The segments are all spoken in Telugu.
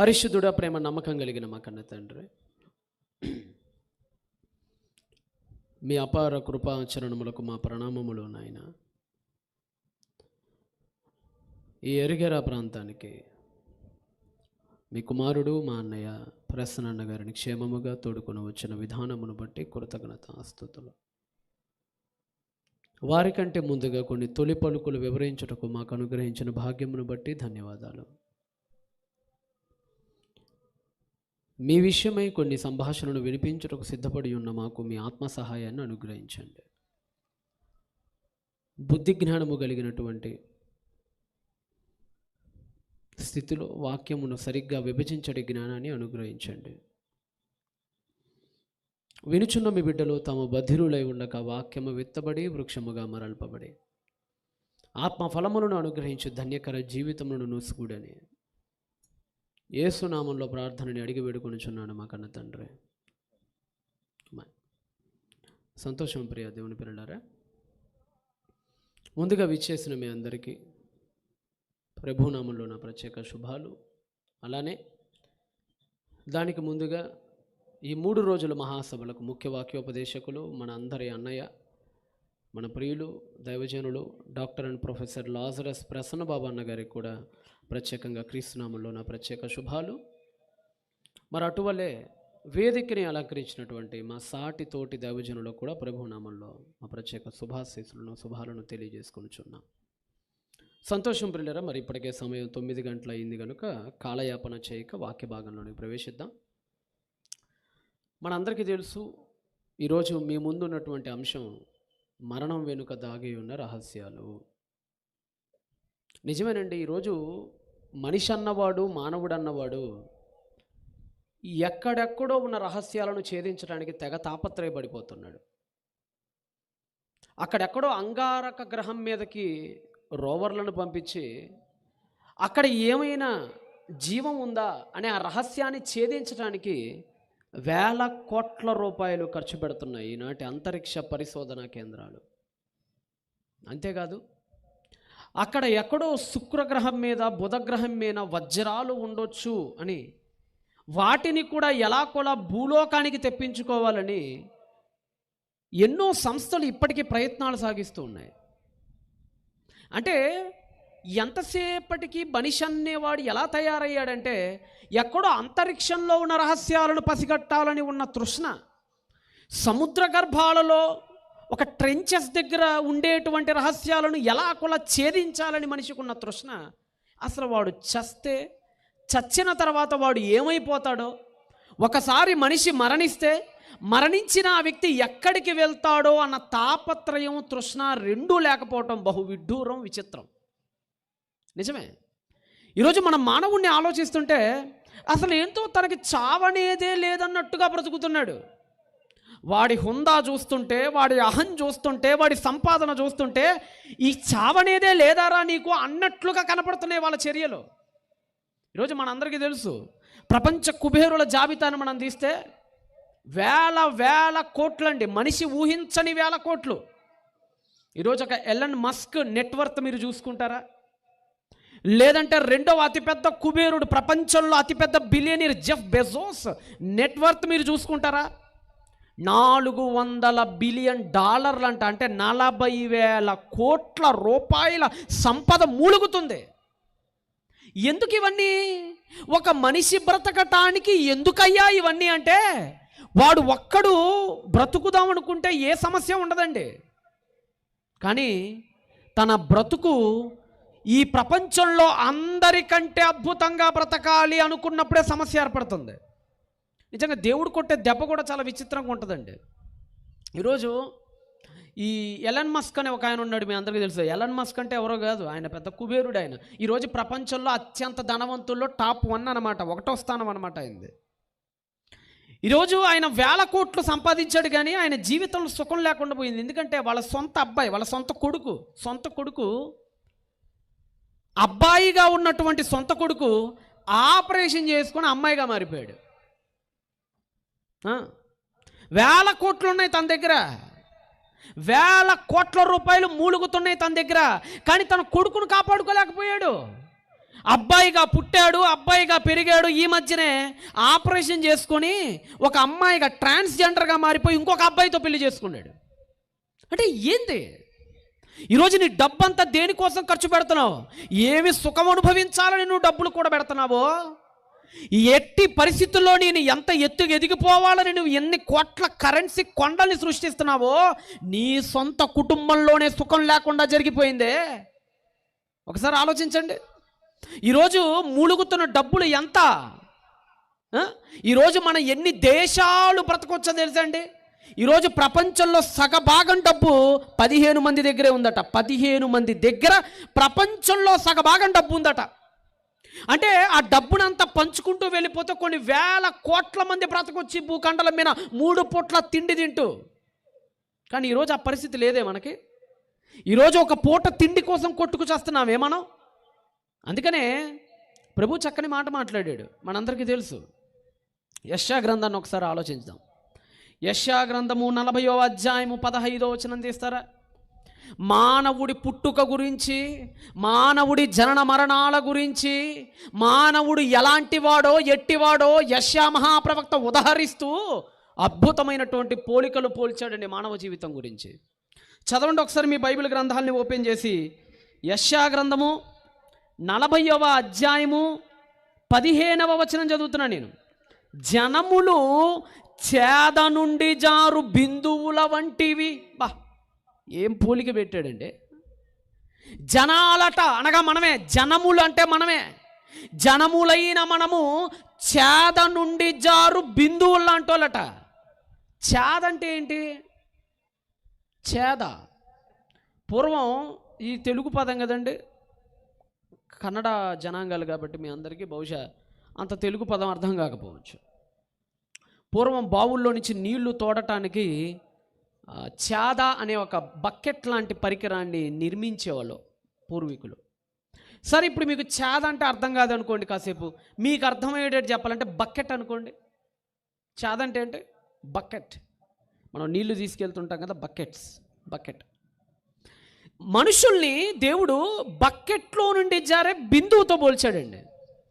పరిశుద్ధుడ ప్రేమ నమ్మకం కలిగిన మా కన్న తండ్రి. మీ అపార కృపాచరణములకు మా ప్రణామములు నాయన. ఈ ఎరిగెరా ప్రాంతానికి మీ కుమారుడు మా అన్నయ్య ప్రసన్న గారిని క్షేమముగా తోడుకొని వచ్చిన విధానమును బట్టి కృతజ్ఞత ఆస్తుతులు. వారికంటే ముందుగా కొన్ని తొలి పలుకులు వివరించుటకు మాకు అనుగ్రహించిన భాగ్యమును బట్టి ధన్యవాదాలు. మీ విషయమై కొన్ని సంభాషణలు వినిపించుటకు సిద్ధపడి ఉన్న మాకు మీ ఆత్మ సహాయాన్ని అనుగ్రహించండి. బుద్ధి జ్ఞానము కలిగినటువంటి స్థితిలో వాక్యమును సరిగ్గా విభజించడి జ్ఞానాన్ని అనుగ్రహించండి. వినుచున్న మీ బిడ్డలు తమ బధిరులై ఉండక వాక్యము విత్తబడి వృక్షముగా మరల్పబడి ఆత్మ ఫలములను అనుగ్రహించి ధన్యకర జీవితములను నూసుకూడని. ఏసునామంలో ప్రార్థనని అడిగి వేడుకొనిచున్నాను మా కన్న తండ్రి. సంతోషం ప్రియ దేవుని పిల్లలారా ముందుగా విచ్చేసిన మీ అందరికీ ప్రభునామంలో నా ప్రత్యేక శుభాలు. అలానే దానికి ముందుగా ఈ మూడు రోజుల మహాసభలకు ముఖ్య వాక్యోపదేశకులు మన అందరి అన్నయ్య మన ప్రియులు దైవజనులు doctor and professor Lazarus Prasanna Babu అన్న గారికి కూడా ప్రత్యేకంగా క్రీస్తునామంలో నా ప్రత్యేక శుభాలు. మరి అటువలే వేదికని అలంకరించినటువంటి మా సాటి తోటి దైవజనులకు కూడా ప్రభునామంలో మా ప్రత్యేక శుభాశీసులను శుభాలను తెలియజేసుకొనిచున్నాం. సంతోషం పిల్లరా మరి ఇప్పటికే సమయం తొమ్మిది గంటల అయింది కనుక కాలయాపన చేయక వాక్య భాగంలోనికి ప్రవేశిద్దాం. మనందరికీ తెలుసు ఈరోజు మీ ముందు ఉన్నటువంటి అంశం మరణం వెనుక దాగి ఉన్న రహస్యాలు. నిజమేనండి ఈరోజు మనిషి అన్నవాడు మానవుడు అన్నవాడు ఎక్కడెక్కడో ఉన్న రహస్యాలను ఛేదించడానికి తెగ తాపత్రయపడిపోతున్నాడు. అక్కడెక్కడో అంగారక గ్రహం మీదకి రోవర్లను పంపించి అక్కడ ఏమైనా జీవం ఉందా అనే ఆ రహస్యాన్ని ఛేదించడానికి వేల కోట్ల రూపాయలు ఖర్చు పెడుతున్నాయి ఈనాటి అంతరిక్ష పరిశోధనా కేంద్రాలు. అంతేకాదు అక్కడ ఎక్కడో శుక్రగ్రహం మీద బుధగ్రహం మీద వజ్రాలు ఉండొచ్చు అని. వాటిని కూడా ఎలా కూడా భూలోకానికి తెప్పించుకోవాలని ఎన్నో సంస్థలు ఇప్పటికీ ప్రయత్నాలు సాగిస్తూ ఉన్నాయి. అంటే ఎంతసేపటికి మనిషి అనేవాడు ఎలా తయారయ్యాడంటే ఎక్కడో అంతరిక్షంలో ఉన్న రహస్యాలను పసిగట్టాలని ఉన్న తృష్ణ సముద్ర గర్భాలలో ఒక ట్రెంచెస్ దగ్గర ఉండేటువంటి రహస్యాలను ఎలా కూడా ఛేదించాలని మనిషికి ఉన్న తృష్ణ? అసలు వాడు చస్తే చచ్చిన తర్వాత వాడు ఏమైపోతాడో? ఒకసారి మనిషి మరణిస్తే మరణించిన ఆ వ్యక్తి ఎక్కడికి వెళ్తాడో అన్న తాపత్రయం తృష్ణ రెండూ లేకపోవటం బహు విడ్డూరం విచిత్రం. నిజమే? ఈరోజు మన మానవుణ్ణి ఆలోచిస్తుంటే అసలు ఏంటో తనకి చావనేదే లేదన్నట్టుగా బ్రతుకుతున్నాడు. వాడి హుందా చూస్తుంటే వాడి అహం చూస్తుంటే వాడి సంపాదన చూస్తుంటే ఈ చావనేదే లేదారా నీకు అన్నట్లుగా కనపడుతున్నాయి వాళ్ళ చర్యలు. ఈరోజు మనందరికీ తెలుసు ప్రపంచ కుబేరుల జాబితాను మనం తీస్తే వేల వేల కోట్లండి మనిషి ఊహించని వేల కోట్లు. ఈరోజు ఒక ఎలన్ మస్క్ నెట్వర్త్ మీరు చూసుకుంటారా? లేదంటే రెండవ అతిపెద్ద కుబేరుడు ప్రపంచంలో అతిపెద్ద బిలియనీర్ జెఫ్ బెజోస్ నెట్వర్త్ మీరు చూసుకుంటారా? నాలుగు వందల బిలియన్ డాలర్లంట. అంటే నలభై వేల కోట్ల రూపాయల సంపద మూలుగుతుంది. ఎందుకు ఇవన్నీ? ఒక మనిషి బ్రతకటానికి ఎందుకయ్యా ఇవన్నీ అంటే వాడు ఒక్కడు బ్రతుకుదాం అనుకుంటే ఏ సమస్య ఉండదండి. కానీ తన బ్రతుకు ఈ ప్రపంచంలో అందరికంటే అద్భుతంగా బ్రతకాలి అనుకున్నప్పుడే సమస్య ఏర్పడుతుంది. నిజంగా దేవుడు కొట్టే దెబ్బ కూడా చాలా విచిత్రంగా ఉంటుందండి. ఈరోజు ఈ ఎలన్ మస్క్ అనే ఒక ఆయన ఉన్నాడు మీ అందరికీ తెలుసు. ఎలన్ మస్క్ అంటే ఎవరో కాదు ఆయన పెద్ద కుబేరుడు ఆయన. ఈరోజు ప్రపంచంలో అత్యంత ధనవంతుల్లో టాప్ వన్ అనమాట ఒకటో స్థానం అనమాట అయింది ఈరోజు ఆయన వేల కోట్లు సంపాదించాడు కానీ ఆయన జీవితంలో సుఖం లేకుండా పోయింది. ఎందుకంటే వాళ్ళ సొంత అబ్బాయి వాళ్ళ సొంత కొడుకు సొంత కొడుకు అబ్బాయిగా ఉన్నటువంటి సొంత కొడుకు ఆపరేషన్ చేసుకుని అమ్మాయిగా మారిపోయాడు. వేల కోట్లు ఉన్నాయి తన దగ్గర. వేల కోట్ల రూపాయలు మూలుగుతున్నాయి తన దగ్గర. కానీ తన కొడుకును కాపాడుకోలేకపోయాడు. అబ్బాయిగా పుట్టాడు అబ్బాయిగా పెరిగాడు. ఈ మధ్యనే ఆపరేషన్ చేసుకొని ఒక అమ్మాయిగా ట్రాన్స్జెండర్గా మారిపోయి ఇంకొక అబ్బాయితో పెళ్ళి చేసుకున్నాడు. అంటే ఏంది? ఈరోజు నీ డబ్బంతా దేనికోసం ఖర్చు పెడుతున్నావు? ఏమి సుఖం అనుభవించాలని నువ్వు డబ్బులు కూడా పెడుతున్నావో? ఈ ఎట్టి పరిస్థితుల్లో నేను ఎంత ఎత్తుకు ఎదిగిపోవాలని నువ్వు ఎన్ని కోట్ల కరెన్సీ కొండల్ని సృష్టిస్తున్నావో నీ సొంత కుటుంబంలోనే సుఖం లేకుండా జరిగిపోయిందే. ఒకసారి ఆలోచించండి. ఈరోజు మూలుగుతున్న డబ్బులు ఎంత? ఈరోజు మనం ఎన్ని దేశాలు బ్రతకొచ్చో తెలుసండి ఈరోజు ప్రపంచంలో సగభాగం డబ్బు పదిహేను మంది దగ్గరే ఉందట. పదిహేను మంది దగ్గర ప్రపంచంలో సగభాగం డబ్బు ఉందట. అంటే ఆ డబ్బునంతా పంచుకుంటూ వెళ్ళిపోతే కొన్ని వేల కోట్ల మంది బ్రతకొచ్చి భూఖండల మీద మూడు పూట్ల తిండి తింటూ. కానీ ఈరోజు ఆ పరిస్థితి లేదే మనకి. ఈరోజు ఒక పూట తిండి కోసం కొట్టుకు చేస్తున్నామే మనం? అందుకనే ప్రభు చక్కని మాట మాట్లాడాడు మనందరికీ తెలుసు. యశా గ్రంథాన్ని ఒకసారి ఆలోచించుదాం. యశా గ్రంథము నలభయో అధ్యాయము పదహైదో వచనం తీస్తారా? మానవుడి పుట్టుక గురించి మానవుడి జనన మరణాల గురించి మానవుడు ఎలాంటి వాడో ఎట్టివాడో యశా మహాప్రవక్త ఉదహరిస్తూ అద్భుతమైనటువంటి పోలికలు పోల్చాడండి మానవ జీవితం గురించి. చదవండి ఒకసారి మీ బైబిల్ గ్రంథాలని ఓపెన్ చేసి యశా గ్రంథము నలభైవ అధ్యాయము పదిహేనవ వచనం చదువుతున్నా నేను. జనములు చేద నుండి జారు బిందువుల వంటివి. బా ఏం పోలిక పెట్టాడండి? జనాలట అనగా మనమే జనములు అంటే మనమే. జనములైన మనము చేద నుండి జారు బిందువులు అంటోళ్ళట చేద అంటే ఏంటి? చేద. పూర్వం ఈ తెలుగు పదం కదండి? కన్నడ జనాంగాలు కాబట్టి మీ అందరికీ బహుశా అంత తెలుగు పదం అర్థం కాకపోవచ్చు. పూర్వం బావుల్లో నుంచి నీళ్ళు తోడటానికి చాద అనే ఒక బకెట్ లాంటి పరికరాన్ని నిర్మించేవాళ్ళు పూర్వీకులు. సరే ఇప్పుడు మీకు చాద అంటే అర్థం కాదనుకోండి కాసేపు. మీకు అర్థమయ్యేటట్టు చెప్పాలంటే బకెట్ అనుకోండి. చాద అంటే ఏంటి? బకెట్. మనం నీళ్ళు తీసుకెళ్తుంటాం కదా బకెట్స్ బకెట్. మనుషుల్ని దేవుడు బకెట్లో నుండి జారే బిందువుతో పోల్చాడండి.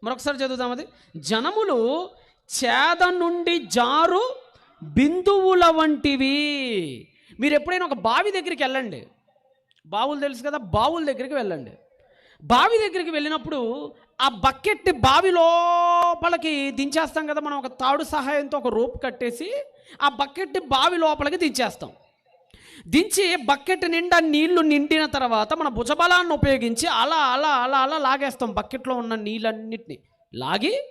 మరొకసారి చదువుదాం అది. జనములు చేద నుండి జారు బిందువుల వంటివి. మీరు ఎప్పుడైనా ఒక బావి దగ్గరికి వెళ్ళండి. బావులు తెలుసు కదా బావుల దగ్గరికి వెళ్ళండి. బావి దగ్గరికి వెళ్ళినప్పుడు ఆ బకెట్ బావి లోపలికి దించేస్తాం కదా మనం ఒక తాడు సహాయంతో ఒక రోప్ కట్టేసి ఆ బకెట్ బావి లోపలికి దించేస్తాం. దించి బకెట్ నిండా నీళ్ళు నిండిన తర్వాత మన భుజబలాన్ని ఉపయోగించి అలా అలా అలా అలా లాగేస్తాం బకెట్లో ఉన్న నీళ్ళన్నిటిని. లాగి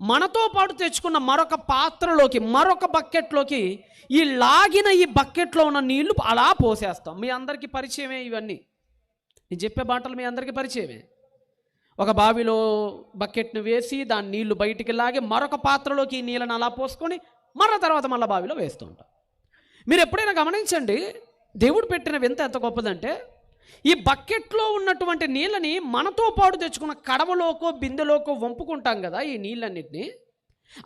మనతో పాటు తెచ్చుకున్న మరొక పాత్రలోకి మరొక బకెట్లోకి ఈ లాగిన ఈ బకెట్లో ఉన్న నీళ్ళు అలా పోసేస్తాం. మీ అందరికీ పరిచయమే ఇవన్నీ. నేను చెప్పే బాటలు మీ అందరికీ పరిచయమే. ఒక బావిలో బకెట్ను వేసి దాని నీళ్ళు బయటికి లాగి మరొక పాత్రలోకి ఈ నీళ్ళని అలా పోసుకొని మరో తర్వాత మళ్ళీ బావిలో వేస్తూ ఉంటాం. మీరు ఎప్పుడైనా గమనించండి దేవుడు పెట్టిన వింత ఎంత గొప్పదంటే ఈ బకెట్లో ఉన్నటువంటి నీళ్ళని మనతో పాటు తెచ్చుకున్న కడవలోకో బిందెలోకో వంపుకుంటాం కదా ఈ నీళ్ళన్నిటిని.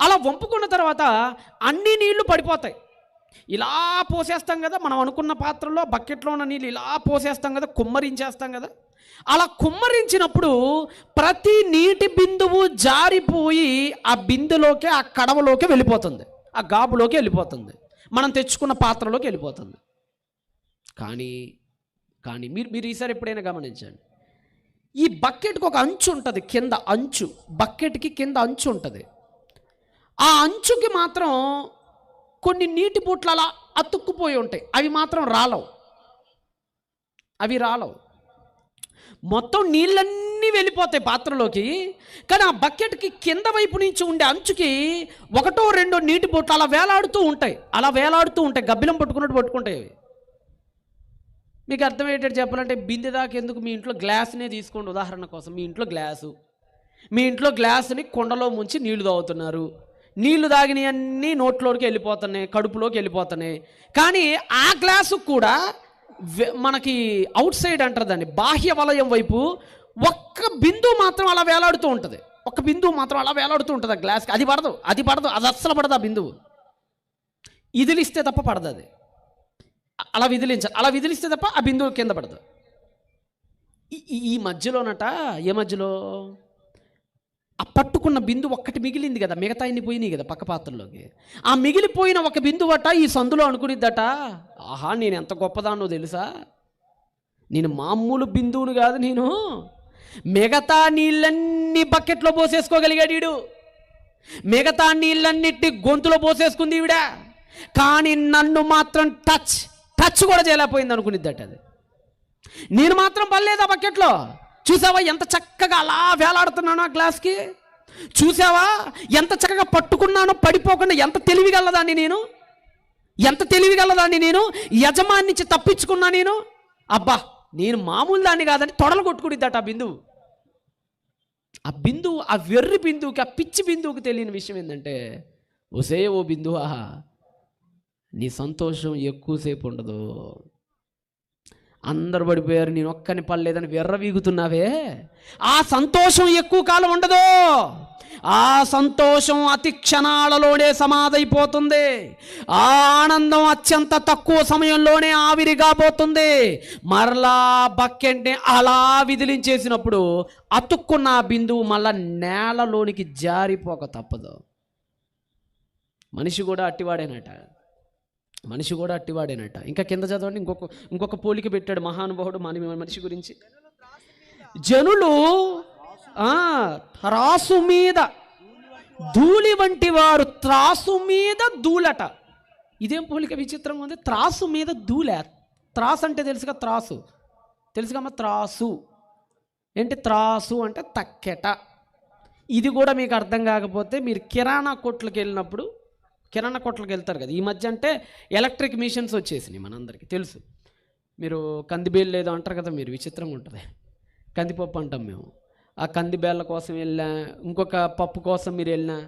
అలా వంపుకున్న తర్వాత అన్ని నీళ్ళు పడిపోతాయి. ఇలా పోసేస్తాం కదా మనం అనుకున్న పాత్రలో బకెట్లో ఉన్న నీళ్ళు ఇలా పోసేస్తాం కదా కుమ్మరించేస్తాం కదా. అలా కుమ్మరించినప్పుడు ప్రతి నీటి బిందువు జారిపోయి ఆ బిందులోకి ఆ కడవలోకి వెళ్ళిపోతుంది. ఆ గాబులోకి వెళ్ళిపోతుంది. మనం తెచ్చుకున్న పాత్రలోకి వెళ్ళిపోతుంది. కానీ కానీ మీరు మీరు ఈసారి ఎప్పుడైనా గమనించండి. ఈ బకెట్కి ఒక అంచు ఉంటుంది కింద అంచు. బకెట్కి కింద అంచు ఉంటుంది. ఆ అంచుకి మాత్రం కొన్ని నీటి బొట్లు అలా అతుక్కుపోయి ఉంటాయి. అవి మాత్రం రాలవు. అవి రాలవు. మొత్తం నీళ్ళన్నీ వెళ్ళిపోతాయి పాత్రలోకి. కానీ ఆ బకెట్కి కింద వైపు నుంచి ఉండే అంచుకి ఒకటో రెండో నీటి బొట్లు అలా వేలాడుతూ ఉంటాయి. అలా వేలాడుతూ ఉంటాయి. గబ్బిలం పట్టుకున్నట్టు పట్టుకుంటాయి అవి. మీకు అర్థమయ్యేటట్టు చెప్పాలంటే బిందె దాకా ఎందుకు మీ ఇంట్లో గ్లాస్నే తీసుకోండి ఉదాహరణ కోసం. మీ ఇంట్లో గ్లాసు. మీ ఇంట్లో గ్లాసుని కుండలో ముంచి నీళ్ళు తాగుతున్నారు. నీళ్ళు తాగినవన్నీ నోట్లోకి వెళ్ళిపోతున్నాయి కడుపులోకి వెళ్ళిపోతున్నాయి. కానీ ఆ గ్లాసు కూడా మనకి అవుట్ సైడ్ అంటారు దాన్ని బాహ్య వలయం వైపు ఒక్క బిందువు మాత్రం అలా వేలాడుతూ ఉంటుంది. ఒక్క బిందువు మాత్రం అలా వేలాడుతూ ఉంటుంది ఆ గ్లాస్కి. అది పడదు అది పడదు అది అస్సలు పడదు ఆ బిందువు. ఇదిలిస్తే తప్ప పడదు అది. అలా విదిలించాలి అలా విదిలిస్తే తప్ప ఆ బిందువు కింద పడదు. ఈ- మధ్యలోనట ఏ మధ్యలో? ఆ పట్టుకున్న బిందు ఒక్కటి మిగిలింది కదా మిగతా అన్ని పోయినాయి కదా పక్క పాత్రలోకి. ఆ మిగిలిపోయిన ఒక బిందువట ఈ సందులో అనుకునిద్దట ఆహా నేను ఎంత గొప్పదాన్నో తెలుసా? నేను మామూలు బిందువును కాదు నేను. మిగతా నీళ్ళన్నీ బకెట్లో పోసేసుకోగలిగాడు వీడు మిగతా నీళ్ళన్నిటి గొంతులో పోసేసుకుంది ఈవిడ. కానీ నన్ను మాత్రం టచ్ టచ్ కూడా చేయలేకపోయింది అనుకునిద్దట అది. నేను మాత్రం పర్లేదు ఆ బకెట్లో. చూసావా ఎంత చక్కగా అలా వేలాడుతున్నాను ఆ గ్లాస్కి? చూసావా ఎంత చక్కగా పట్టుకున్నానో పడిపోకుండా ఎంత తెలివిగలదాన్ని నేను? ఎంత తెలివిగలదాన్ని నేను? యజమాని నుంచి తప్పించుకున్నా నేను? అబ్బా నేను మామూలు దాన్ని కాదని తొడలు కొట్టుకునిద్దట ఆ బిందువు. ఆ బిందువు ఆ వెర్రి బిందువుకి ఆ పిచ్చి బిందువుకి తెలియని విషయం ఏంటంటే ఒసే ఓ బిందువా నీ సంతోషం ఎక్కువసేపు ఉండదు. అందరు పడిపోయారు నేను ఒక్కని పడలేదని వెర్రవీగుతున్నావే. ఆ సంతోషం ఎక్కువ కాలం ఉండదు. ఆ సంతోషం అతి క్షణాలలోనే సమాధైపోతుంది. ఆ ఆనందం అత్యంత తక్కువ సమయంలోనే ఆవిరిగా పోతుంది మరలా బక్కెంటే అలా విదిలించేసినప్పుడు అతుక్కున్న బిందువు మళ్ళా నేలలోనికి జారిపోక తప్పదు. మనిషి కూడా అట్టివాడేనట. మనిషి కూడా అట్టివాడేనట. ఇంకా కింద చదవండి ఇంకొక ఇంకొక పోలిక పెట్టాడు మహానుభావుడు మన మనిషి గురించి. జనులు త్రాసు మీద ధూళి వంటి వారు త్రాసు మీద ధూళట. ఇదేం పోలిక విచిత్రంగా ఉంది? త్రాసు మీద ధూళ. త్రాసు అంటే తెలుసుగా త్రాసు. తెలుసుకమ్మా త్రాసు. ఏంటి త్రాసు అంటే తక్కెట. ఇది కూడా మీకు అర్థం కాకపోతే మీరు కిరాణా కొట్లకు వెళ్ళినప్పుడు కిరాణా కొట్లకి వెళ్తారు కదా. ఈ మధ్య అంటే ఎలక్ట్రిక్ మిషన్స్ వచ్చేసినాయి మనందరికీ తెలుసు. మీరు కందిబేలు లేదో అంటారు కదా మీరు విచిత్రంగా ఉంటుంది. కందిపప్పు అంటాం మేము. ఆ కంది బేళ్ళ కోసం వెళ్ళా ఇంకొక పప్పు కోసం మీరు వెళ్ళినా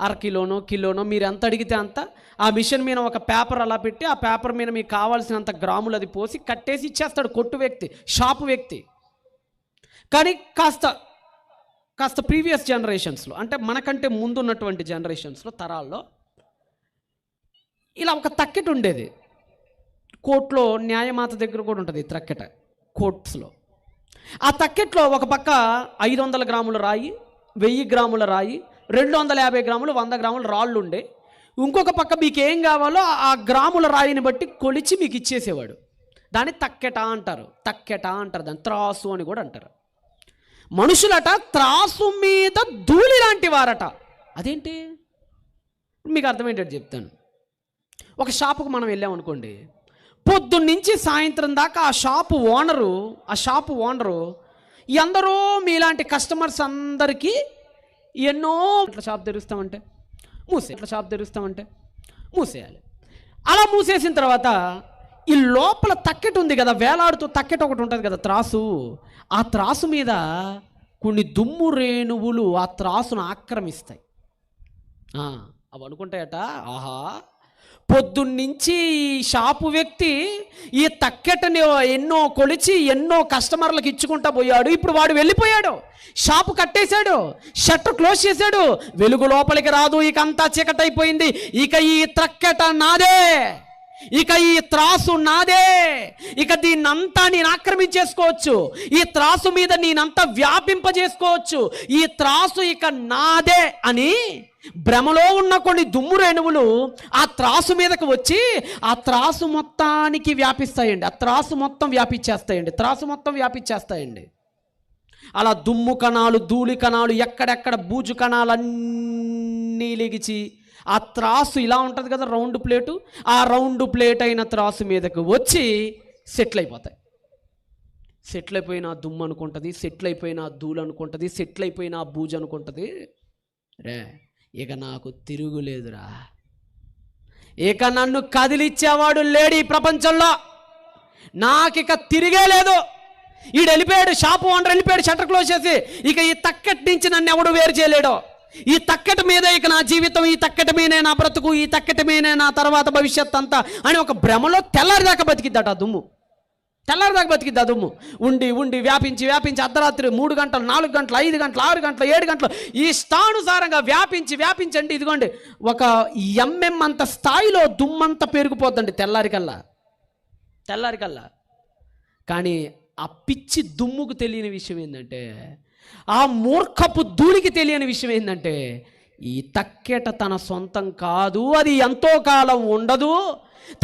అర కిలోనో కిలోనో మీరు ఎంత అడిగితే అంత ఆ మిషన్ మీద ఒక పేపర్ అలా పెట్టి ఆ పేపర్ మీద మీకు కావాల్సినంత గ్రాములు అది పోసి కట్టేసి ఇచ్చేస్తాడు కొట్టు వ్యక్తి షాపు వ్యక్తి. కానీ కాస్త కాస్త ప్రీవియస్ జనరేషన్స్లో అంటే మనకంటే ముందున్నటువంటి జనరేషన్స్లో తరాల్లో ఇలా ఒక తక్కెట ఉండేది. కోర్టులో న్యాయమాత దగ్గర కూడా ఉంటుంది త్రక్కెట కోర్ట్స్లో. ఆ తక్కెట్లో ఒక పక్క ఐదు వందల గ్రాముల రాయి వెయ్యి గ్రాముల రాయి రెండు వందల యాభై గ్రాములు వంద గ్రాముల రాళ్ళు ఉండే. ఇంకొక పక్క మీకు ఏం కావాలో ఆ గ్రాముల రాయిని బట్టి కొలిచి మీకు ఇచ్చేసేవాడు. దాన్ని తక్కెట అంటారు తక్కెట అంటారు దాన్ని త్రాసు అని కూడా అంటారు. మనుషులట త్రాసు మీద ధూళి లాంటి వారట. అదేంటి? మీకు అర్థమయ్యేటట్టు చెప్తాను. ఒక షాపుకు మనం వెళ్ళామనుకోండి పొద్దున్నుంచి సాయంత్రం దాకా ఆ షాపు ఓనరు ఆ షాపు ఓనరు ఎందరో మీలాంటి కస్టమర్స్ అందరికీ ఎన్నో ఇట్లా షాప్ తెరుస్తామంటే మూసే ఇట్లా షాప్ తెరుస్తామంటే మూసేయాలి. అలా మూసేసిన తర్వాత ఈ లోపల తక్కెట ఉంది కదా వేలాడుతూ తక్కెట ఒకటి ఉంటుంది కదా త్రాసు. ఆ త్రాసు మీద కొన్ని దుమ్ము రేణువులు ఆ త్రాసును ఆక్రమిస్తాయి. అవి అనుకుంటాయట ఆహా పొద్దున్నుంచి ఈ షాపు వ్యక్తి ఈ తక్కెటని ఎన్నో కొలిచి ఎన్నో కస్టమర్లకు ఇచ్చుకుంటా పోయాడు. ఇప్పుడు వాడు వెళ్ళిపోయాడు. షాపు కట్టేశాడు. షట్టర్ క్లోజ్ చేశాడు. వెలుగు లోపలికి రాదు. ఇక అంతా చీకటైపోయింది. ఇక ఈ తక్కెట నాదే. ఇక ఈ త్రాసు నాదే. ఇక దీన్నంతా నేను ఆక్రమించేసుకోవచ్చు. ఈ త్రాసు మీద నేనంతా వ్యాపింపజేసుకోవచ్చు. ఈ త్రాసు ఇక నాదే అని భ్రమలో ఉన్న కొన్ని దుమ్ము రేణువులు ఆ త్రాసు మీదకు వచ్చి ఆ త్రాసు మొత్తానికి వ్యాపిస్తాయండి. ఆ త్రాసు మొత్తం వ్యాపించేస్తాయండి. త్రాసు మొత్తం వ్యాపించేస్తాయండి. అలా దుమ్ము కణాలు ధూళి కణాలు ఎక్కడెక్కడ బూజు కణాలన్నీ లిగిచి ఆ త్రాసు ఇలా ఉంటుంది కదా రౌండ్ ప్లేటు. ఆ రౌండ్ ప్లేట్ అయిన త్రాసు మీదకు వచ్చి సెటిల్ అయిపోతాయి సెటిల్ అయిపోయిన దుమ్ము అనుకుంటుంది సెటిల్ అయిపోయిన ఆ ధూళి అనుకుంటుంది సెటిల్ అయిపోయిన బూజు అనుకుంటుంది. రే ఇక నాకు తిరుగులేదురా ఇక నన్ను కదిలిచ్చేవాడు లేడు ఈ ప్రపంచంలో. నాకిక తిరిగే లేదు. ఈడు వెళ్ళిపోయాడు షాపు ఓనర్ వెళ్ళిపోయాడు షట్టర్ క్లోజ్ చేసి ఇక ఈ తక్కటి నుంచి నన్ను ఎవడు వేరు చేయలేడో. ఈ తక్కటి మీదే ఇక నా జీవితం ఈ తక్కటి మీదే నా బ్రతుకు ఈ తక్కటి మీదే నా తర్వాత భవిష్యత్ అంతా అని ఒక భ్రమలో తెల్లారిదాకా బతికిద్దట ఆ దుమ్ము. తెల్లారిదాకా బతికిద్ది ఆ దుమ్ము. ఉండి ఉండి వ్యాపించి వ్యాపించి అర్ధరాత్రి మూడు గంటలు నాలుగు గంటలు ఐదు గంటలు ఆరు గంటలు ఏడు గంటలు ఈ స్థానుసారంగా వ్యాపించి వ్యాపించండి. ఇదిగోండి ఒక ఎంఎం అంత స్థాయిలో దుమ్మంతా పెరిగిపోద్దండి తెల్లారికల్లా. తెల్లారికల్లా. కానీ ఆ పిచ్చి దుమ్ముకు తెలియని విషయం ఏంటంటే ఆ మూర్ఖపు ధూళికి తెలియని విషయం ఏంటంటే ఈ తక్కెట తన సొంతం కాదు అది ఎంతో కాలం ఉండదు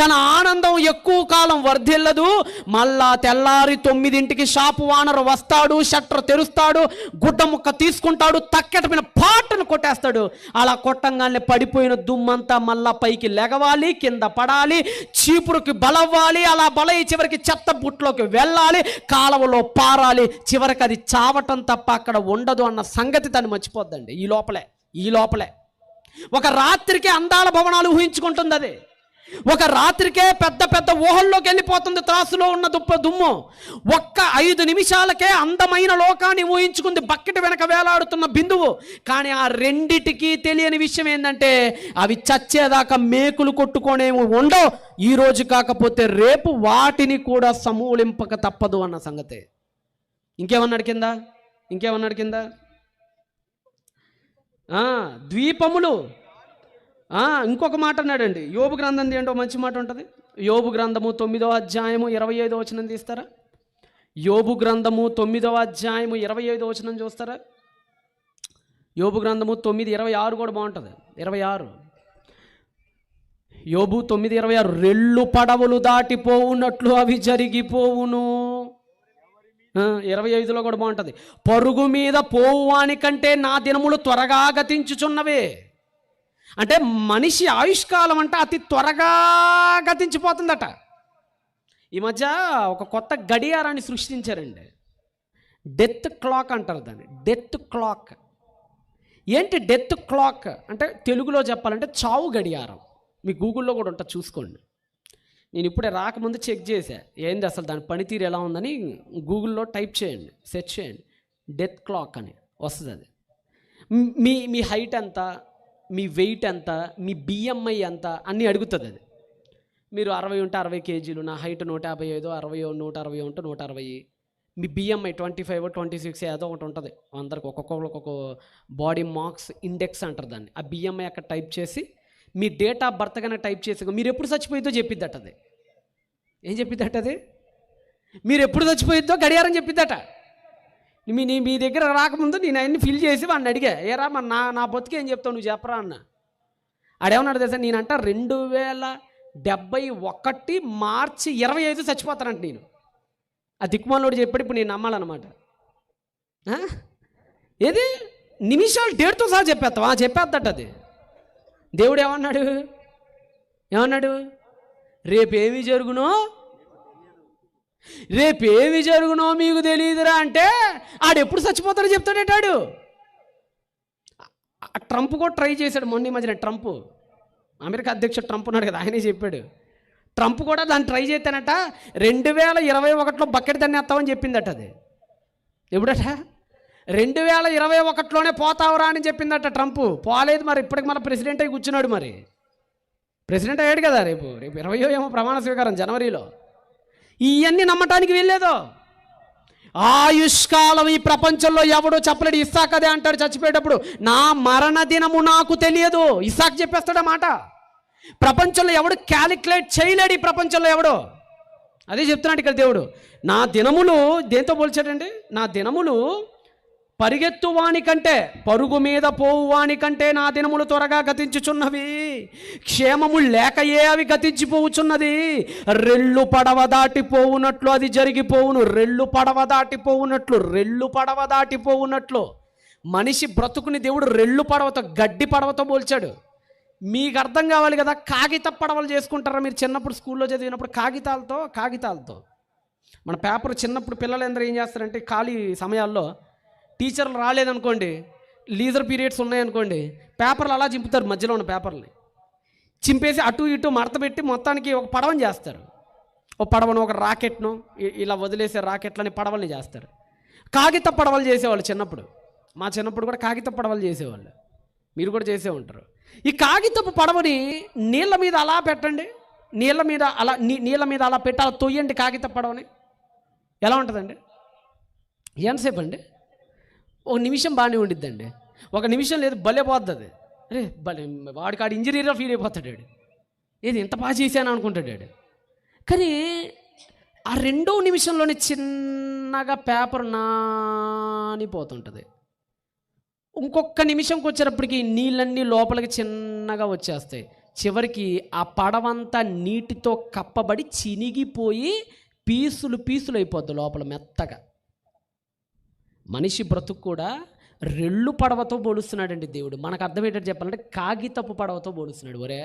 తన ఆనందం ఎక్కువ కాలం వర్ధిల్లదు. మళ్ళా తెల్లారి తొమ్మిదింటికి షాపు వానరు వస్తాడు షట్టర్ తెరుస్తాడు గుడ్డ ముక్క తీసుకుంటాడు తక్కెట మీద పాటను కొట్టేస్తాడు. అలా కొట్టంగానే పడిపోయిన దుమ్మంతా మళ్ళా పైకి లెగవాలి కింద పడాలి చీపురుకి బలవ్వాలి అలా బలయి చివరికి చెత్త బుట్లోకి వెళ్ళాలి కాలువలో పారాలి చివరికి అది చావటం తప్ప అక్కడ ఉండదు అన్న సంగతి తను మర్చిపోద్దండి. ఈ లోపలే ఈ లోపలే. ఒక రాత్రికి అందాల భవనాలు ఊహించుకుంటుంది అది. ఒక రాత్రికే పెద్ద పెద్ద ఊహల్లోకి వెళ్ళిపోతుంది త్రాసులో ఉన్న దుప్ప దుమ్ము. ఒక్క ఐదు నిమిషాలకే అందమైన లోకాన్ని ఊహించుకుంది బకెట్ వెనక వేలాడుతున్న బిందువు. కానీ ఆ రెండిటికి తెలియని విషయం ఏంటంటే అవి చచ్చేదాకా మేకులు కొట్టుకోనేమో ఉండవు. ఈ రోజు కాకపోతే రేపు వాటిని కూడా సమూలింపక తప్పదు అన్న సంగతే. ఇంకేమన్నాడు కింద? ఇంకేమన్నాడు కింద? ద్వీపములు. ఇంకొక మాట అన్నాడండి. యోబు గ్రంథం ఏంటో మంచి మాట ఉంటుంది? యోబు గ్రంథము తొమ్మిదో అధ్యాయము ఇరవై ఐదో వచనం తీస్తారా? యోబు గ్రంథము తొమ్మిదవ అధ్యాయము ఇరవై ఐదో వచనం చూస్తారా? యోబు గ్రంథము తొమ్మిది ఇరవై ఆరు కూడా బాగుంటుంది. ఇరవై ఆరు. యోబు తొమ్మిది ఇరవై ఆరు రెళ్ళు పడవలు దాటిపోవున్నట్లు అవి జరిగిపోవును. ఇరవై ఐదులో కూడా బాగుంటుంది. పరుగు మీద పోవువానికంటే నా దినములు త్వరగా గతించుచున్నవే. అంటే మనిషి ఆయుష్కాలం అంటే అతి త్వరగా గతించిపోతుందట. ఈ మధ్య ఒక కొత్త గడియారాన్ని సృష్టించారండి. డెత్ క్లాక్ అంటారు దాన్ని. Death clock. ఏంటి డెత్ క్లాక్? అంటే తెలుగులో చెప్పాలంటే చావు గడియారం. మీ గూగుల్లో కూడా ఉంటుంది చూసుకోండి. నేను ఇప్పుడే రాకముందు చెక్ చేశా. ఏంది అసలు దాని పనితీరు ఎలా ఉందని గూగుల్లో టైప్ చేయండి సెర్చ్ చేయండి. డెత్ క్లాక్ అని వస్తుంది అది. మీ మీ హైట్ ఎంత? మీ వెయిట్ ఎంత మీ బిఎంఐ ఎంత అన్నీ అడుగుతుంది అది. మీరు అరవై ఉంటే అరవై కేజీలు నా హైట్ నూట యాభై ఐదు అరవై నూట అరవై ఉంటే నూట అరవై. మీ BMI twenty five twenty six ఏదో ఒకటి ఉంటుంది. అందరికి ఒక్కొక్కరు ఒక్కొక్క బాడీ మార్క్స్ ఇండెక్స్ అంటారు దాన్ని. ఆ బిఎంఐ అక్కడ టైప్ చేసి మీ డేట్ ఆఫ్ బర్త్ కన్నా టైప్ చేసి మీరు ఎప్పుడు చచ్చిపోయిద్దో చెప్పిద్దట అది. ఏం చెప్పిద్దట అది? మీరు ఎప్పుడు చచ్చిపోయిద్దో గడియారం చెప్పిద్దట. మీ నీ మీ దగ్గర రాకముందు నేను అవన్నీ ఫిల్ చేసి వాడిని అడిగా. ఏరా మరి నా నా బతుకు ఏం చెప్తావు? నువ్వు చెప్పరా అన్న. ఆడేమన్నాడు తెలుసా? నేనంట రెండు వేల డెబ్బై ఒకటి మార్చి ఇరవై ఐదు చచ్చిపోతానంట నేను. ఆ దిక్కుమాలోడు చెప్పాడు ఇప్పుడు నేను నమ్మాలన్నమాట. ఏది? నిమిషాలు డేట్తో సహా చెప్పేస్తావా? చెప్పేద్దట అది. దేవుడు ఏమన్నాడు? ఏమన్నాడు? రేపేమి జరుగునో రేపేమి జరుగునో మీకు తెలియదురా అంటే ఆడెప్పుడు చచ్చిపోతాడో చెప్తాడేటాడు ట్రంప్ కూడా ట్రై చేశాడు మొన్న మధ్యన ట్రంప్. అమెరికా అధ్యక్షుడు ట్రంప్ ఉన్నాడు కదా ఆయనే చెప్పాడు. ట్రంప్ కూడా దాన్ని ట్రై చేస్తానట రెండు వేల ఇరవై ఒకటిలో బకెట్ దాన్ని ఎత్తామని చెప్పిందట అది. ఎప్పుడట? రెండు వేల ఇరవై ఒకటిలోనే పోతావురా అని చెప్పిందట ట్రంప్. పోలేదు మరి ఇప్పటికి మన ప్రెసిడెంట్ అయి కూర్చున్నాడు మరి. ప్రెసిడెంట్ అయ్యాడు కదా రేపు. రేపు ఇరవయో ఏమో ప్రమాణ స్వీకారం జనవరిలో. ఇవన్నీ నమ్మటానికి వెళ్ళేదో ఆయుష్కాలం ఈ ప్రపంచంలో ఎవడో చెప్పలేడు. ఇస్సాక్ అదే అంటాడు చచ్చిపోయేటప్పుడు. నా మరణ దినము నాకు తెలియదు. ఇస్సాక్ చెప్పేస్తాడు మాట. ప్రపంచంలో ఎవడు క్యాలిక్యులేట్ చేయలేడు ఈ ప్రపంచంలో ఎవడో? అదే చెప్తున్నాడు ఇక్కడ దేవుడు. నా దినములు దేంతో పోల్చాడండి? నా దినములు పరిగెత్తువాని కంటే పరుగు మీద పోవువాని కంటే నా దినములు త్వరగా గతించుచున్నవి. క్షేమము లేకయే అవి గతించిపోవుచున్నది. రెళ్ళు పడవ దాటిపోవునట్లు అది జరిగిపోవును. రెళ్ళు పడవ దాటిపోవునట్లు రెల్లు పడవ దాటిపోవునట్లు. మనిషి బ్రతుకుని దేవుడు రెళ్ళు పడవతో గడ్డి పడవతో పోల్చాడు. మీకు అర్థం కావాలి కదా కాగిత పడవలు చేసుకుంటారా మీరు చిన్నప్పుడు స్కూల్లో చదివినప్పుడు? కాగితాలతో కాగితాలతో. మన పేపర్ చిన్నప్పుడు పిల్లలందరూ ఏం చేస్తారంటే ఖాళీ సమయాల్లో టీచర్లు రాలేదనుకోండి లీజర్ పీరియడ్స్ ఉన్నాయనుకోండి పేపర్లు అలా చింపుతారు మధ్యలో ఉన్న పేపర్ని చింపేసి అటు ఇటు మడతపెట్టి మొత్తానికి ఒక పడవని చేస్తారు. ఒక పడవను ఒక రాకెట్ను ఇలా వదిలేసే రాకెట్లని పడవల్ని చేస్తారు. కాగిత పడవలు చేసేవాళ్ళు చిన్నప్పుడు. మా చిన్నప్పుడు కూడా కాగిత పడవలు చేసేవాళ్ళు. మీరు కూడా చేసే ఉంటారు. ఈ కాగితపు పడవని నీళ్ళ మీద అలా పెట్టండి నీళ్ళ మీద అలా నీ- నీళ్ళ మీద అలా పెట్టి అలా తొయ్యండి కాగిత పడవని. ఎలా ఉంటుందండి? ఎంతసేపు అండి? ఒక నిమిషం బాగానే ఉండిద్దండి. ఒక నిమిషం లేదు భలే పోద్ది అరే భలే వాడికి ఆడు ఇంజనీర్గా ఫీల్ అయిపోతాడు ఏది ఎంత బాగా చేశాను అనుకుంటాడు కానీ ఆ రెండో నిమిషంలోనే చిన్నగా పేపర్ నానిపోతుంటుంది. ఇంకొక నిమిషంకి వచ్చేటప్పటికి నీళ్ళన్నీ లోపలికి చిన్నగా వచ్చేస్తాయి. చివరికి ఆ పడవంతా నీటితో కప్పబడి చినిగిపోయి పీసులు పీసులు అయిపోద్ది లోపల మెత్తగా. మనిషి బ్రతుకు కూడా రెళ్ళు పడవతో పోలుస్తున్నాడండి దేవుడు. మనకు అర్థం ఏంటంటే చెప్పాలంటే కాగితపు పడవతో పోలుస్తున్నాడు ఒరే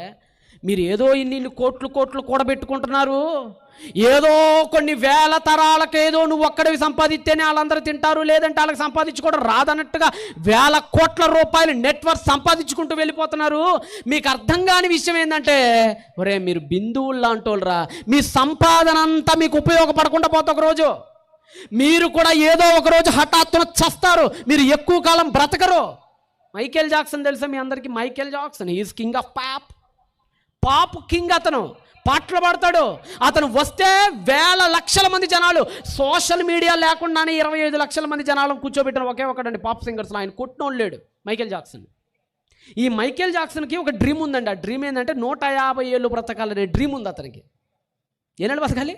మీరు ఏదో ఇన్ని కోట్లు కోట్లు కూడబెట్టుకుంటున్నారు. ఏదో కొన్ని వేల తరాలకు ఏదో నువ్వు ఒక్కడివి సంపాదిస్తేనే వాళ్ళందరూ తింటారు లేదంటే వాళ్ళకి సంపాదించుకోవడం రాదన్నట్టుగా వేల కోట్ల రూపాయలు నెట్వర్క్ సంపాదించుకుంటూ వెళ్ళిపోతున్నారు. మీకు అర్థం కాని విషయం ఏంటంటే ఒరే మీరు బిందువులు లాంటోళ్ళరా మీ సంపాదన అంతా మీకు ఉపయోగపడకుండా పోతే ఒక రోజు మీరు కూడా ఏదో ఒకరోజు హఠాత్తున చస్తారు. మీరు ఎక్కువ కాలం బ్రతకరు. మైకేల్ జాక్సన్ తెలుసా మీ అందరికీ? Michael Jackson is king of pop pop king అతను. పాటలు పాడతాడు. అతను వస్తే వేల లక్షల మంది జనాలు. సోషల్ మీడియా లేకుండానే ఇరవై ఐదు లక్షల మంది జనాలు కూర్చోబెట్టిన ఒకే ఒకడండి పాప్ సింగర్స్లో ఆయన కొట్టినోళ్ళు లేడు మైకేల్ జాక్సన్. ఈ మైకేల్ జాక్సన్కి ఒక డ్రీమ్ ఉందండి. ఆ డ్రీమ్ ఏంటంటే నూట యాభై ఏళ్ళు బ్రతకాలనే డ్రీమ్ ఉంది అతనికి. ఏనాడు బ్రతకాలి?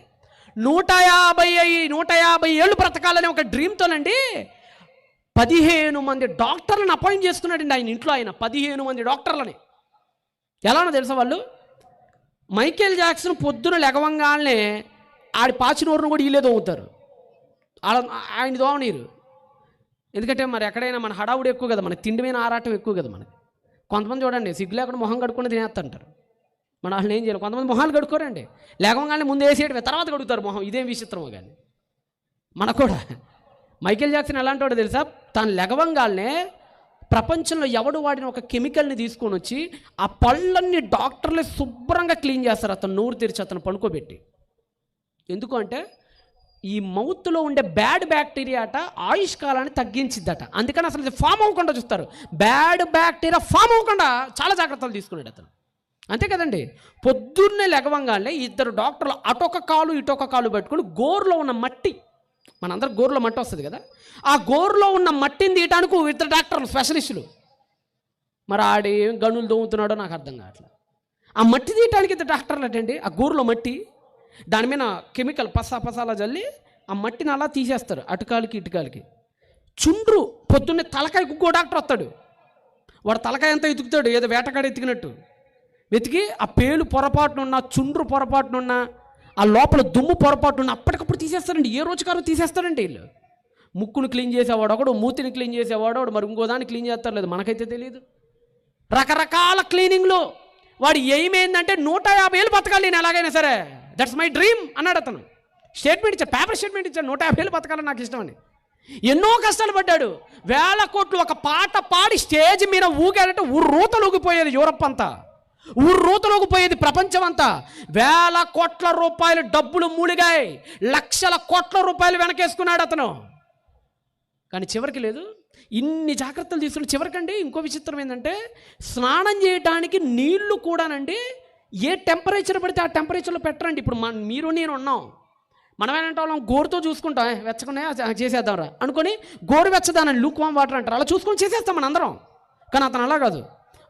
నూట యాభై నూట యాభై ఏళ్ళు బ్రతకాలనే ఒక డ్రీమ్తోనండి పదిహేను మంది డాక్టర్లను అపాయింట్ చేసుకున్నాడండి ఆయన ఇంట్లో ఆయన పదిహేను మంది డాక్టర్లని. ఎలానో తెలుసా వాళ్ళు? మైకేల్ జాక్సన్ పొద్దున లెగవంగానే ఆడి పాచినోరును కూడా వీళ్ళే దోవుతారు వాళ్ళ ఆయన దోమనీరు ఎందుకంటే మరి ఎక్కడైనా మన హడావుడు ఎక్కువ కదా మన తిండి మీద ఆరాటం ఎక్కువ కదా మనకి. కొంతమంది చూడండి సిగ్గు లేకుండా మొహం కడుక్కుని తినేస్తుంటారు మన వాళ్ళని ఏం చేయాలి? కొంతమంది మొహాలు కడుక్కోరండి. లేకగానే ముందు వేసేయడమే తర్వాత కడుగుతారు మొహం. ఇదేం విచిత్రమో కానీ మన కూడా. మైకేల్ జాక్సన్ ఎలాంటి తెలుసా? తను లెగవంగానే ప్రపంచంలో ఎవడు వాడిన ఒక కెమికల్ని తీసుకొని వచ్చి ఆ పళ్ళన్ని డాక్టర్లే శుభ్రంగా క్లీన్ చేస్తారు. అతను నోరు తెరిచి అతను పడుకోబెట్టి. ఎందుకు అంటే ఈ మౌత్లో ఉండే బ్యాడ్ బ్యాక్టీరియా అట ఆయుష్ కాలాన్ని తగ్గించిద్దట. అందుకని అసలు ఫామ్ అవ్వకుండా చూస్తారు. బ్యాడ్ బ్యాక్టీరియా ఫామ్ అవ్వకుండా చాలా జాగ్రత్తలు తీసుకున్నాడు అతను. అంతే కదండి. పొద్దున్నే లెగవంగానే ఇద్దరు డాక్టర్లు అటొక కాలు ఇటొక కాలు పెట్టుకొని గోరులో ఉన్న మట్టి మనందరూ గోరులో మట్టి వస్తుంది కదా ఆ గోరులో ఉన్న మట్టిని తీయటానికి ఇద్దరు డాక్టర్లు స్పెషలిస్టులు. మరి ఆడేం గనులు దోముతున్నాడో నాకు అర్థం కావట్లేదు. ఆ మట్టి తీయటానికి ఇద్దరు డాక్టర్లు అటండి ఆ గోరులో మట్టి దాని మీద కెమికల్ పసా పసాలా జల్లి ఆ మట్టిని అలా తీసేస్తారు అటుకాలకి ఇటుకాలకి చుండ్రు పొద్దున్నే తలకాయకు ఇంకో డాక్టర్ వస్తాడు. వాడు తలకాయ అంతా ఎతుకుతాడు ఏదో వేటగాడు ఎతికినట్టు వెతికి ఆ పేలు పొరపాటునున్న చుండ్రు పొరపాటునున్న ఆ లోపల దుమ్ము పొరపాటున్న అప్పటికప్పుడు తీసేస్తారండి. ఏ రోజుకారు తీసేస్తారండి వీళ్ళు. ముక్కును క్లీన్ చేసేవాడు ఒకడు మూతిని క్లీన్ చేసేవాడు ఒకడు మరి ఇంకో దాన్ని క్లీన్ చేస్తారు లేదు మనకైతే తెలియదు రకరకాల క్లీనింగ్లు. వాడు ఏమేందంటే నూట యాభై ఏళ్ళు బతకాలి నేను ఎలాగైనా సరే. దట్స్ మై డ్రీమ్ అన్నాడు అతను. స్టేట్మెంట్ ఇచ్చాడు పేపర్ స్టేట్మెంట్ ఇచ్చాడు నూట యాభై ఏళ్ళు బతకాలని నాకు ఇష్టం అని ఎన్నో కష్టాలు పడ్డాడు. వేల కోట్లు ఒక పాట పాడి స్టేజ్ మీద ఊగాడంటే ఉర్రూతలు ఊగిపోయేది యూరప్ అంతా. ఉర్రూతలు పోయేది ప్రపంచం అంతా వేల కోట్ల రూపాయలు డబ్బులు మూలిగాయి. లక్షల కోట్ల రూపాయలు వెనకేసుకున్నాడు అతను. కానీ చివరికి లేదు. ఇన్ని జాగ్రత్తలు తీసుకుని చివరికండి ఇంకో విచిత్రం ఏంటంటే స్నానం చేయడానికి నీళ్ళు కూడానండి ఏ టెంపరేచర్ పడితే ఆ టెంపరేచర్లో పెట్టరండి. ఇప్పుడు మన మీరు నేను ఉన్నాం. మనం ఏంటంటే వాళ్ళం గోరుతో చూసుకుంటాం. "ఏ, వెచ్చకునే చేసేద్దాంరా. అనుకొని గోరు వెచ్చదానని లూక్ వామ్ వాటర్ అంటారు. అలా చూసుకొని చేసేస్తాం మన అందరం కానీ అతను అలా కాదు.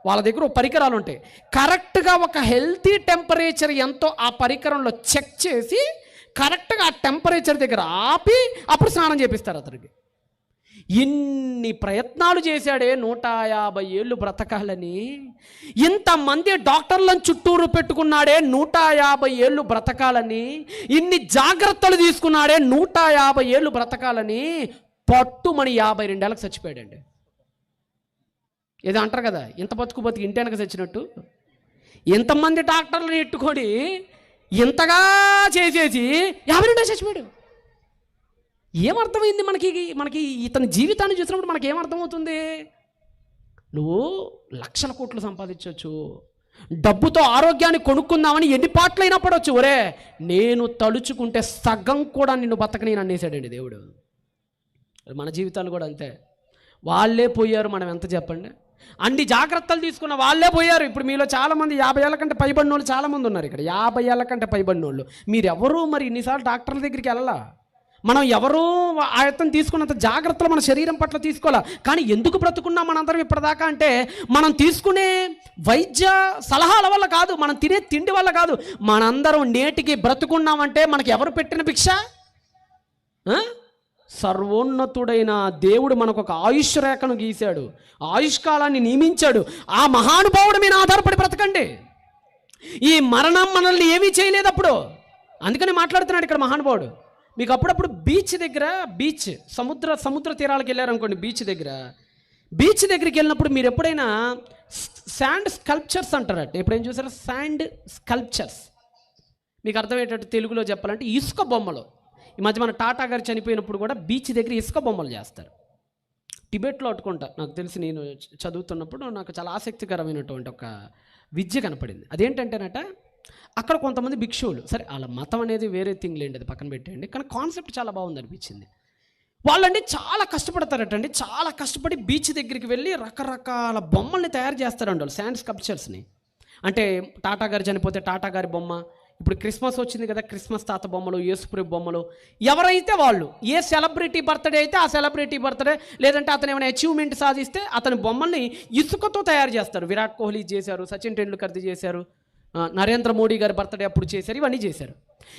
వాళ్ళ దగ్గర పరికరాలు ఉంటాయి. కరెక్ట్గా ఒక హెల్తీ టెంపరేచర్ ఎంతో ఆ పరికరంలో చెక్ చేసి కరెక్ట్గా ఆ టెంపరేచర్ దగ్గర ఆపి అప్పుడు స్నానం చేపిస్తారు అతనికి. ఇన్ని ప్రయత్నాలు చేశాడే నూట యాభై ఏళ్ళు బ్రతకాలని. ఇంతమంది డాక్టర్లను చుట్టూరు పెట్టుకున్నాడే నూట యాభై ఏళ్ళు బ్రతకాలని. ఇన్ని జాగ్రత్తలు తీసుకున్నాడే నూట యాభై ఏళ్ళు బ్రతకాలని. పట్టుమని యాభై రెండేళ్ళకి చచ్చిపోయాడండి. ఏదో అంటారు కదా ఇంత బతుకు బతుకు ఇంటి వెనక చచ్చినట్టు. ఇంతమంది డాక్టర్లను ఎట్టుకొని ఇంతగా చేసేసి యాభై రెండో చచ్చిపోయాడు. ఏమర్థమైంది మనకి మనకి ఇతని జీవితాన్ని చూసినప్పుడు మనకి ఏమర్థమవుతుంది? నువ్వు లక్షల కోట్లు సంపాదించవచ్చు. డబ్బుతో ఆరోగ్యాన్ని కొనుక్కుందామని ఎన్ని పాటలైనా పడవచ్చు. ఒరే నేను తలుచుకుంటే సగం కూడా నిన్ను బతకని అనేసాడండి దేవుడు. మన జీవితాలు కూడా అంతే. వాళ్ళే పోయారు మనం ఎంత చెప్పండి? అన్ని జాగ్రత్తలు తీసుకున్న వాళ్ళే పోయారు. ఇప్పుడు మీలో చాలామంది యాభై ఏళ్ళ కంటే పైబడిన వాళ్ళు చాలామంది ఉన్నారు ఇక్కడ. యాభై ఏళ్ళ కంటే పైబడిన వాళ్ళు మీరెవరూ మరి ఇన్నిసార్లు డాక్టర్ల దగ్గరికి వెళ్ళాలా? మనం ఎవరూ ఆయత్తం తీసుకున్నంత జాగ్రత్తలు మన శరీరం పట్ల తీసుకోవాలా? కానీ ఎందుకు బ్రతుకున్నాం మనందరం ఇప్పటిదాకా అంటే మనం తీసుకునే వైద్య సలహాల వల్ల కాదు మనం తినే తిండి వల్ల కాదు. మనందరం నేటికి బ్రతుకున్నామంటే మనకి ఎవరు పెట్టిన భిక్ష? సర్వోన్నతుడైన దేవుడు మనకు ఒక ఆయుష్ రేఖను గీశాడు. ఆయుష్ కాలాన్ని నియమించాడు. ఆ మహానుభావుడు మీద ఆధారపడి బ్రతకండి. ఈ మరణం మనల్ని ఏమీ చేయలేదు అప్పుడు. అందుకని మాట్లాడుతున్నాడు ఇక్కడ మహానుభావుడు. మీకు అప్పుడప్పుడు బీచ్ దగ్గర బీచ్ సముద్ర సముద్ర తీరాలకు వెళ్ళారనుకోండి బీచ్ దగ్గర. బీచ్ దగ్గరికి వెళ్ళినప్పుడు మీరు ఎప్పుడైనా శాండ్ స్కల్ప్చర్స్ అంటారట. ఎప్పుడైనా చూసారా? Sand sculptures. మీకు అర్థమయ్యేటట్టు తెలుగులో చెప్పాలంటే ఇసుక బొమ్మలు. ఈ మధ్య మన టాటా గారు చనిపోయినప్పుడు కూడా బీచ్ దగ్గర ఇసుక బొమ్మలు చేస్తారు. టిబెట్లో అట్టుకుంటా. నాకు తెలిసి నేను చదువుతున్నప్పుడు నాకు చాలా ఆసక్తికరమైనటువంటి ఒక విద్య కనపడింది. అదేంటంటేనట అక్కడ కొంతమంది భిక్షువులు సరే వాళ్ళ మతం అనేది వేరే థింగ్ లేండి అది పక్కన పెట్టేయండి కానీ కాన్సెప్ట్ చాలా బాగుంది అనిపించింది. వాళ్ళండి చాలా కష్టపడతారటండి చాలా కష్టపడి బీచ్ దగ్గరికి వెళ్ళి రకరకాల బొమ్మల్ని తయారు చేస్తారండి వాళ్ళు శాండ్ స్కల్ప్చర్స్ని. అంటే టాటా గారు చనిపోతే టాటా గారి బొమ్మ ఇప్పుడు క్రిస్మస్ వచ్చింది కదా క్రిస్మస్ తాత బొమ్మలు యేసుప్రి బొమ్మలు. ఎవరైతే వాళ్ళు ఏ సెలబ్రిటీ బర్త్డే అయితే ఆ సెలబ్రిటీ బర్త్డే లేదంటే అతను ఏమైనా అచీవ్మెంట్ సాధిస్తే అతని బొమ్మల్ని ఇసుకతో తయారు చేస్తారు. విరాట్ కోహ్లీ చేశారు సచిన్ టెండూల్కర్ది చేశారు నరేంద్ర మోడీ గారి బర్త్డే అప్పుడు చేశారు ఇవన్నీ చేశారు.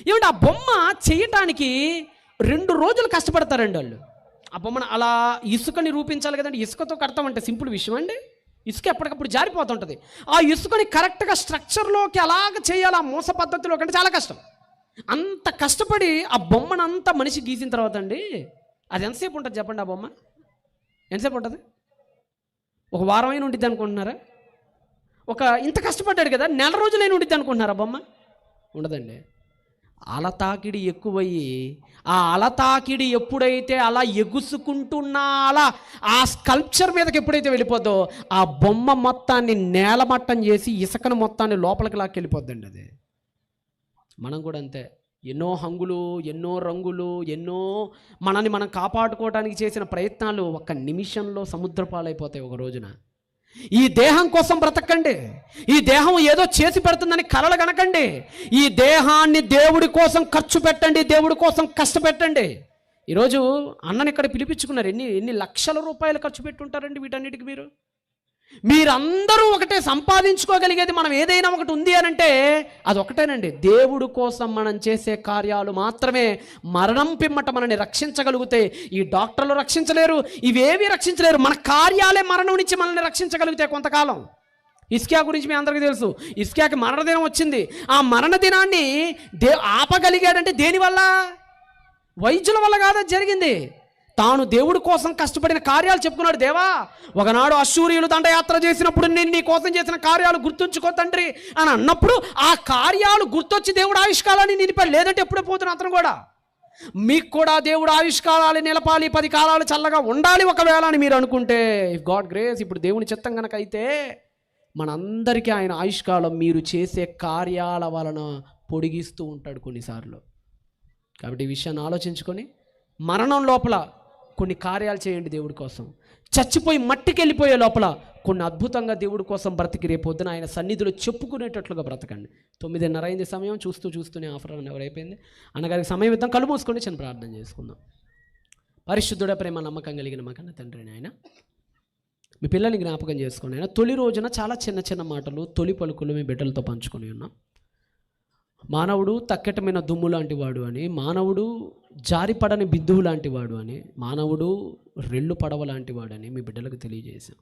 ఏమంటే ఆ బొమ్మ చేయటానికి రెండు రోజులు కష్టపడతారండి వాళ్ళు. ఆ బొమ్మను అలా ఇసుకని రూపించాలి కదండి ఇసుకతో కడతామంటే సింపుల్ విషయం అండి. ఇసుక ఎప్పటికప్పుడు జారిపోతుంటుంది. ఆ ఇసుకని కరెక్ట్గా స్ట్రక్చర్లోకి ఎలాగ చేయాలి ఆ మూస పద్ధతిలో కంటే చాలా కష్టం. అంత కష్టపడి ఆ బొమ్మను అంతా మనిషి గీసిన తర్వాత అండి అది ఎంతసేపు ఉంటుంది చెప్పండి ఆ బొమ్మ? ఎంతసేపు ఉంటుంది? ఒక వారం అయిన ఉండిద్ది అనుకుంటున్నారా? ఒక ఇంత కష్టపడ్డాడు కదా నెల రోజులైన ఉండిద్ది అనుకుంటున్నారా బొమ్మ? ఉండదండి. అలతాకిడి ఎక్కువయ్యి ఆ అలతాకిడి ఎప్పుడైతే అలా ఎగుసుకుంటున్నా అలా ఆ స్కల్ప్చర్ మీదకి ఎప్పుడైతే వెళ్ళిపోద్దో ఆ బొమ్మ మొత్తాన్ని నేలమట్టం చేసి ఇసుకను మొత్తాన్ని లోపలికి లాక్కెళ్ళిపోద్దండి అది. మనం కూడా అంతే. ఎన్నో హంగులు ఎన్నో రంగులు ఎన్నో మనల్ని మనం కాపాడుకోవడానికి చేసిన ప్రయత్నాలు ఒక్క నిమిషంలో సముద్రపాలైపోతాయి ఒక రోజున. ఈ దేహం కోసం బ్రతకండి. ఈ దేహం ఏదో చేసి పెడుతుందని కలలు కనకండి ఈ దేహాన్ని దేవుడి కోసం ఖర్చు పెట్టండి దేవుడి కోసం కష్టపెట్టండి. ఈరోజు అన్నని ఇక్కడ పిలిపించుకున్నారు. ఎన్ని ఎన్ని లక్షల రూపాయలు ఖర్చు పెట్టుంటారండి వీటన్నిటికి మీరు? మీరందరూ ఒకటే సంపాదించుకోగలిగేది మనం ఏదైనా ఒకటి ఉంది అని అంటే అది ఒకటేనండి. దేవుడు కోసం మనం చేసే కార్యాలు మాత్రమే మరణం పిమ్మట మనల్ని రక్షించగలిగితే ఈ డాక్టర్లు రక్షించలేరు ఇవేవి రక్షించలేరు. మన కార్యాలే మరణం నుంచి మనల్ని రక్షించగలిగితే కొంతకాలం. ఇస్కియా గురించి మీ అందరికీ తెలుసు. ఇస్కియాకి మరణదినం వచ్చింది. ఆ మరణ దినాన్ని దే ఆపగలిగాడంటే దేనివల్ల వైద్యుల వల్ల కాదు జరిగింది. తాను దేవుడి కోసం కష్టపడిన కార్యాలు చెప్పుకున్నాడు దేవా ఒకనాడు అశూరియులు దండయాత్ర చేసినప్పుడు నేను నీ కోసం చేసిన కార్యాలు గుర్తుంచుకో తండ్రి అని అన్నప్పుడు ఆ కార్యాలు గుర్తొచ్చి దేవుడు ఆవిష్కారాన్ని నిలిపాడు. లేదంటే ఎప్పుడే పోతున్నా అతను కూడా. మీకు కూడా దేవుడు ఆవిష్కారాలు నిలపాలి పది కాలాలు చల్లగా ఉండాలి ఒకవేళ అని మీరు అనుకుంటే ఇఫ్ గాడ్ గ్రేస్ ఇప్పుడు దేవుని చిత్తం కనుక అయితే మనందరికీ ఆయన ఆయుష్కాలం మీరు చేసే కార్యాల వలన పొడిగిస్తూ ఉంటాడు కొన్నిసార్లు. కాబట్టి ఈ విషయాన్ని ఆలోచించుకొని మరణం లోపల కొన్ని కార్యాలు చేయండి దేవుడి కోసం. చచ్చిపోయి మట్టికి వెళ్ళిపోయే లోపల కొన్ని అద్భుతంగా దేవుడి కోసం బ్రతికి రేపు పొద్దున ఆయన సన్నిధిలో చెప్పుకునేటట్లుగా బ్రతకండి. తొమ్మిదిన్నర అయింది సమయం చూస్తూ చూస్తూనే ఆఫర్ అని ఎవరైపోయింది? అన్నగారికి సమయం ఇద్దాం. కళ్ళు మూసుకొని చిన్న ప్రార్థన చేసుకుందాం. పరిశుద్ధుడ ప్రేమ నమ్మకం కలిగిన మా తండ్రిని ఆయన మీ పిల్లల్ని జ్ఞాపకం చేసుకోండి. ఆయన తొలి రోజున చాలా చిన్న చిన్న మాటలు తొలి పలుకులు మీ బిడ్డలతో పంచుకొని ఉన్నాం. మానవుడు తక్కెటమైన దుమ్ము లాంటి వాడు అని మానవుడు జారిపడని బిందువు లాంటి వాడు అని మానవుడు రెల్లు పడవ లాంటి వాడు అని మీ బిడ్డలకు తెలియజేశాం.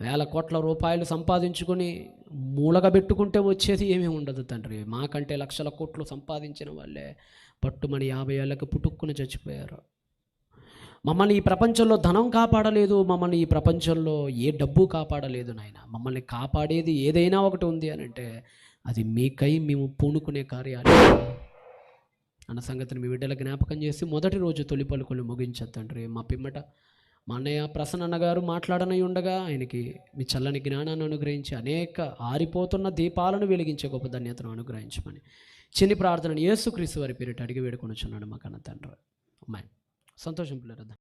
వేల కోట్ల రూపాయలు సంపాదించుకొని మూలగబెట్టుకుంటే వచ్చేది ఏమీ ఉండదు తండ్రి. మాకంటే లక్షల కోట్లు సంపాదించిన వాళ్ళే పట్టుమని యాభై ఏళ్ళకి పుట్టుక్కుని చచ్చిపోయారు. మమ్మల్ని ఈ ప్రపంచంలో ధనం కాపాడలేదు మమ్మల్ని ఈ ప్రపంచంలో ఏ డబ్బు కాపాడలేదు నాయన. మమ్మల్ని కాపాడేది ఏదైనా ఒకటి ఉంది అని అంటే అది మీకై మేము పూనుకునే కార్యాలు అన్న సంగతిని మీ బిడ్డల జ్ఞాపకం చేసి మొదటి రోజు తొలి పలుకులు ముగించద్దండ్రి మా పిమ్మట మా అన్నయ్య ప్రసన్న గారు మాట్లాడనై ఉండగా ఆయనకి మీ చల్లని జ్ఞానాన్ని అనుగ్రహించి అనేక ఆరిపోతున్న దీపాలను వెలిగించే గొప్ప ధన్యతను అనుగ్రహించమని చిన్ని ప్రార్థనను యేసుక్రీస్తు వారి పేరిట అడిగి వేడుకొని చున్నాడు మా కన్న తండ్రి. అమ్మాయి సంతోషం పిల్లరద్దా